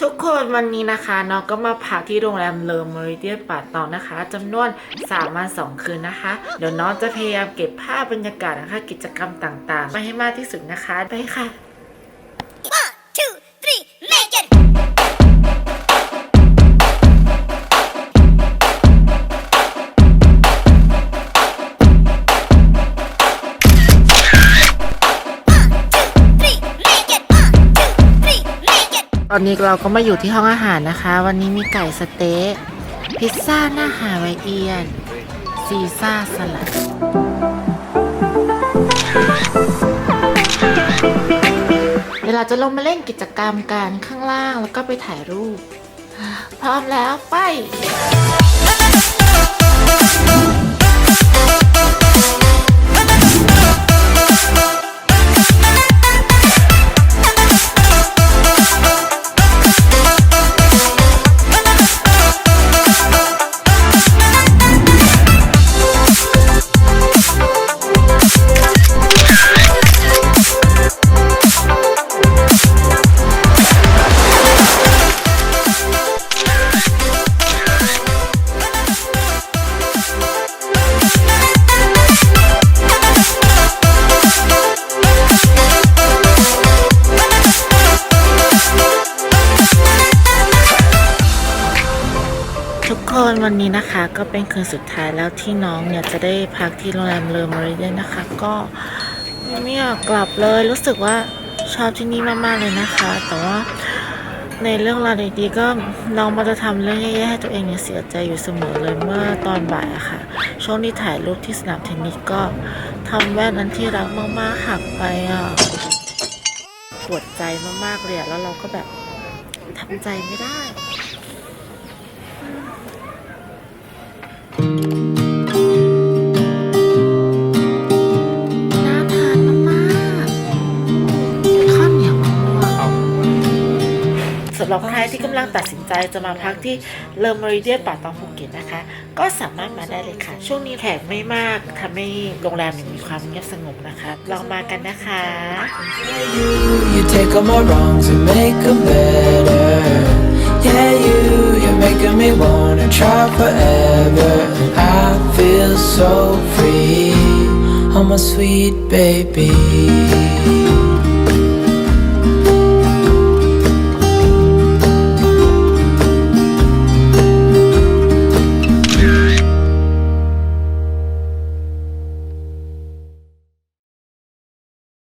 ทุกคนวันนี้นะคะน้องก็มาพักที่โรงแรมเลอมอริเดียนป่าตองนะคะจำนวน3วัน2คืนนะคะ เดี๋ยวน้องจะพยายามเก็บภาพบรรยากาศนะคะ กิจกรรมต่างๆ มาให้มากที่สุดนะคะ ไปค่ะ ตอนนี้เราก็มาอยู่ที่ห้องอาหารนะคะ วันนี้มีไก่สเต๊ะพิซซ่าหน้าฮาวายเอียน ซีซ่าสลัด เดี๋ยวเราจะลงมาเล่นกิจกรรมกันข้างล่างแล้วก็ไปถ่ายรูป พร้อมแล้วไป ทุกคนวันนี้นะคะก็เป็นคืนสุดท้ายแล้วที่น้องเนี่ยจะได้พักที่โรงแรมเลอมริเดนนะคะ ก็ไม่อยากกลับเลยรู้สึกว่าชอบที่นี่มากๆเลยนะคะ แต่ว่าในเรื่องราวดีๆก็น้องมันจะทำเรื่องแย่ๆให้ตัวเองเนี่ยเสียใจอยู่เสมอเลยเมื่อตอนบ่ายอะค่ะ ช่วงที่ถ่ายรูปที่สนามเทนนิสก็ทำแว่นนั้นที่รักมากๆหักไปอะปวดใจมากๆเลยอะแล้วเราก็แบบทำใจไม่ได้ น่าทานมากๆข้าวเหนียวมะม่วงสำหรับใครที่กำลังตัดสินใจจะมาพักที่เลอมอริเดียนป่าตองภูเก็ตนะคะ ก็สามารถมาได้เลยค่ะ ช่วงนี้แขกไม่มากทำให้โรงแรมมีความเงียบสงบนะคะลองมากันนะคะ You, you take all my wrongs and make them better. Making me wanna try forever. I feel so free, oh my sweet baby.